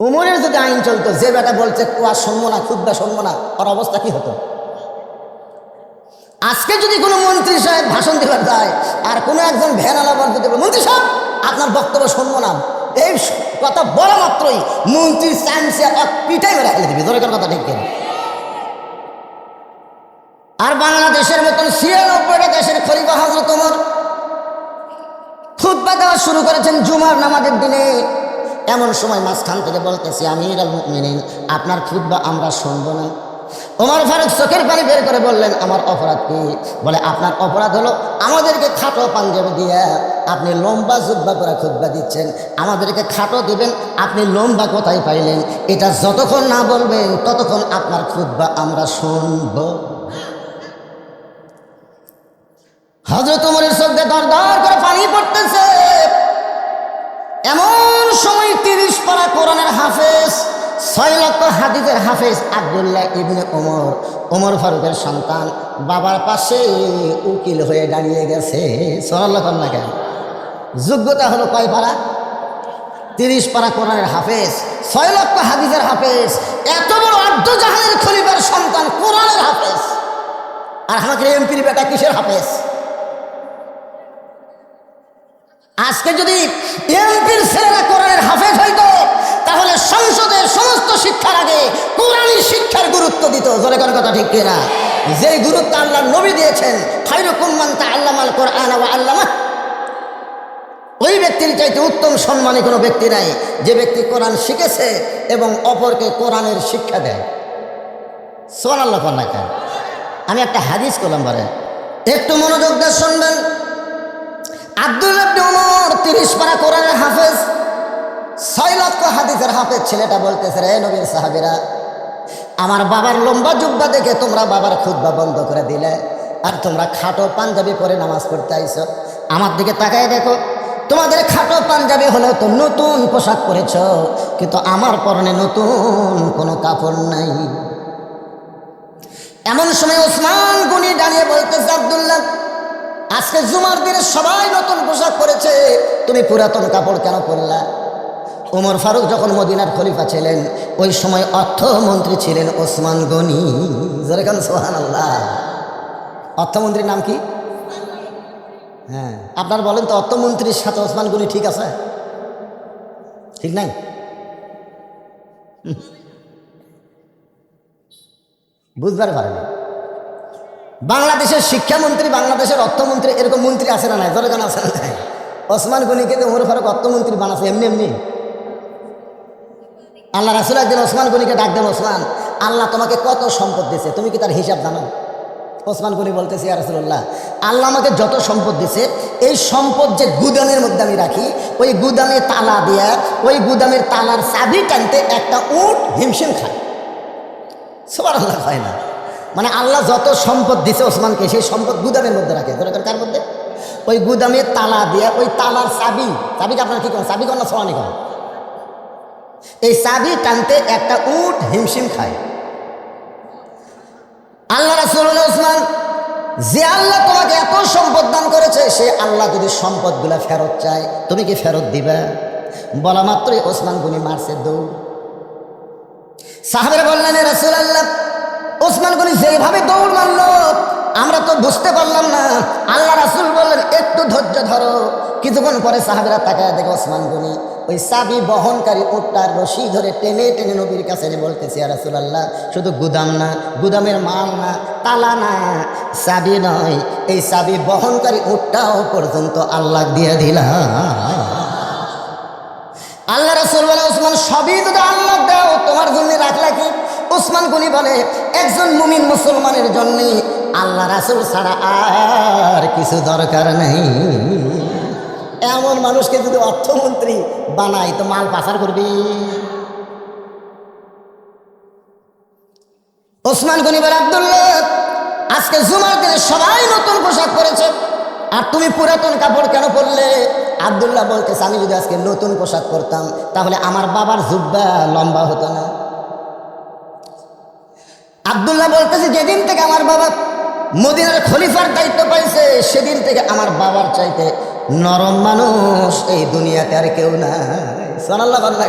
উমরের যদি আইন চলতো, যে বেটা বলছে কুয়া শুনব না খুদ্া শুনব না, ওর অবস্থা কি হতো? আজকে যদি কোনো মন্ত্রী সাহেব ভাষণ দেবার যায়, আর কোনো একজন ভ্যানালা বলতে দেবে, মন্ত্রী সাহেব, আপনার বক্তব্য শুনব না। এই কথা বলা মাত্রই মন্ত্রী সায়েন্সে পিঠাই মেরে ফেলে দিবি দরকার কথা ঠিক আর বাংলাদেশের মতন ছিয়ানব্বইটা দেশের খলিফা হজরত তোমার খুদ্া দেওয়া শুরু করেছেন জুমার নামাজের দিনে। এমন সময় মাঝখান থেকে বলতেছি, আমির আল মুমিনিন, আপনার খুদ্া আমরা শুনব না। ওমর ফারুক চোখের পানি বের করে বললেন, আমার অপরাধ কি? বলে, আপনার অপরাধ হলো আমাদেরকে খাটো পাঞ্জাবি দিয়ে আপনি লম্বা জুব্বা করে খুদ্া দিচ্ছেন। আমাদেরকে খাটো দিবেন, আপনি লম্বা কোথায় পাইলেন। এটা যতক্ষণ না বলবেন, ততক্ষণ আপনার খুদ্া আমরা শুনব। হজরত উমরের চোখে দর দর করে পানি পড়তেছে। এমন পারা কোরআনের হাফেজ, ছয় লক্ষ হাদিদের হাফেজ আবদুল্লাহ ইবনে ওমর। ওমর ফারুকের সন্তান বাবার পাশে উকিল হয়ে দাঁড়িয়ে গেছে। সরাল্লা কন্যা কেন? যোগ্যতা হলো কয় পারা? তিরিশ পারা কোরআনের হাফেজ, ছয় লক্ষ হাদিদের হাফেজ, এত বড় অর্ধ জাহানের খলিফার সন্তান কোরআনের হাফেজ। আর আমাকে এমপির বেটা কিসের হাফেজ? আজকে যদি এমপির ছেলেরা কোরআনের হাফেজ হইতো, তাহলে সংসদের সমস্ত শিক্ষার আগে কোরআনের শিক্ষার গুরুত্ব দিত। জোরে কোন কথা ঠিক কিনা? যে গুরুত্ব আল্লাহ নবী দিয়েছেন ফাইরুকুম্মান তা আল্লামাল কোরআন আল্লামা। ওই ব্যক্তির চাইতে উত্তম সম্মানী কোনো ব্যক্তি নাই। যে ব্যক্তি কোরআন শিখেছে এবং অপরকে কোরআনের শিক্ষা দেয়। সোয়ান আল্লাহ কন্যা কেন? আমি একটা হাদিস করলাম বলে একটু মনোযোগ দিয়ে শুনবেন। আব্দুল তিরিশ পারা কোরআনের হাফেজ, ছয় লক্ষ হাদিসের হাফেজ ছেলেটা বলতেছে, রে নবীর সাহাবিরা, আমার বাবার লম্বা জুব্বা দেখে তোমরা বাবার খুদ্া বন্ধ করে দিলে, আর তোমরা খাটো পাঞ্জাবি পরে নামাজ পড়তে আইছো। আমার দিকে তাকায় দেখো, তোমাদের খাটো পাঞ্জাবি হলেও তো নতুন পোশাক পরেছ, কিন্তু আমার পরনে নতুন কোনো কাপড় নাই। এমন সময় ওসমান গুনি আজকে জুমার দিনে সবাই নতুন পোশাক পরেছে। তুমি পুরাতন কাপড় কেন পরলা? ওমর ফারুক যখন মদিনার খলিফা ছিলেন, ওই সময় অর্থমন্ত্রী ছিলেন ওসমান গনি। যেরকম সোহান আল্লাহ অর্থমন্ত্রীর নাম কি? হ্যাঁ আপনার বলেন তো, অর্থমন্ত্রীর সাথে ওসমান গনি ঠিক আছে? ঠিক নাই। বুঝবার পারেনি। বাংলাদেশের শিক্ষামন্ত্রী, বাংলাদেশের অর্থমন্ত্রী, এরকম মন্ত্রী আছে না নাই? জনগণ আছে না নাই? ওসমান গনিকে তো ওমর ফারুক অর্থমন্ত্রী বানাচ্ছে এমনি এমনি। আল্লাহ রাসুল একদিন ওসমান গনিকে ডাক দেন, ওসমান, আল্লাহ তোমাকে কত সম্পদ দিছে তুমি কি তার হিসাব জানো? ওসমান গনি বলতেছে, ইয়া রাসুল্লাহ আল্লাহ আমাকে যত সম্পদ দিছে এই সম্পদ যে গুদামের মধ্যে আমি রাখি, ওই গুদামে তালা দিয়া, ওই গুদামের তালার চাবি টানতে একটা উট হিমশিম খায়। সবার আল্লাহ হয় না। মানে আল্লাহ যত সম্পদ দিছে ওসমানকে, সেই সম্পদ গুদামের মধ্যে রাখে। দরকার কার মধ্যে। ওই গুদামে তালা দিয়ে, ওই তালার চাবি। চাবিকে আপনার কি করেন? চাবি করেন না সোয়ানি করেন? এই চাবি টানতে একটা উট হিমশিম খায়। আল্লাহ রাসুল ওসমান, যে আল্লাহ তোমাকে এত সম্পদ দান করেছে, সে আল্লাহ যদি সম্পদগুলা ফেরত চায়, তুমি কি ফেরত দিবে? বলা মাত্রই ওসমান গুনি মারছে দৌড়। সাহাবের বললেন ওসমান গনি যেভাবে দৌড় মারল, আমরা তো বুঝতে পারলাম না। আল্লাহ রাসুল বললেন, একটু ধৈর্য ধরো। কিছুক্ষণ পরে সাহাবেরা তাকায় দেখে ওসমান গনি ওই চাবি বহনকারী উটটার রশি ধরে টেনে টেনে নবীর কাছে এনে বলতেছি রাসুল আল্লাহ শুধু গুদাম না, গুদামের মাল না, তালা না, চাবি নয়, এই চাবি বহনকারী উটটাও পর্যন্ত আল্লাহ দিয়ে দিলাম আল্লাহ রাসুল বলে ওসমান, সবই যদি আল্লাহ দাও, তোমার জন্য রাখলা কি? ওসমান গনি বলে, একজন মুমিন মুসলমানের জন্য আল্লাহ রাসুল ছাড়া আর কিছু দরকার নেই। এমন মানুষকে যদি অর্থমন্ত্রী বানাই তো মাল পাচার করবি। ওসমান গনি বলে, আবদুল্লাহ, আজকে জুমার দিনে সবাই নতুন পোশাক পরেছে, আর তুমি পুরাতন কাপড় কেন পরলে? আবদুল্লাহ বলতেছে, আমি যদি আজকে নতুন পোশাক পরতাম, তাহলে আমার বাবার জুব্বা লম্বা হতো না। আবদুল্লাহ বলতেছে, যেদিন থেকে আমার বাবা মদিনার খলিফার দায়িত্ব পাইছে, সেদিন থেকে আমার বাবার চাইতে নরম মানুষ এই দুনিয়াতে আর কেউ না সোনাল্লাহ বাল্লা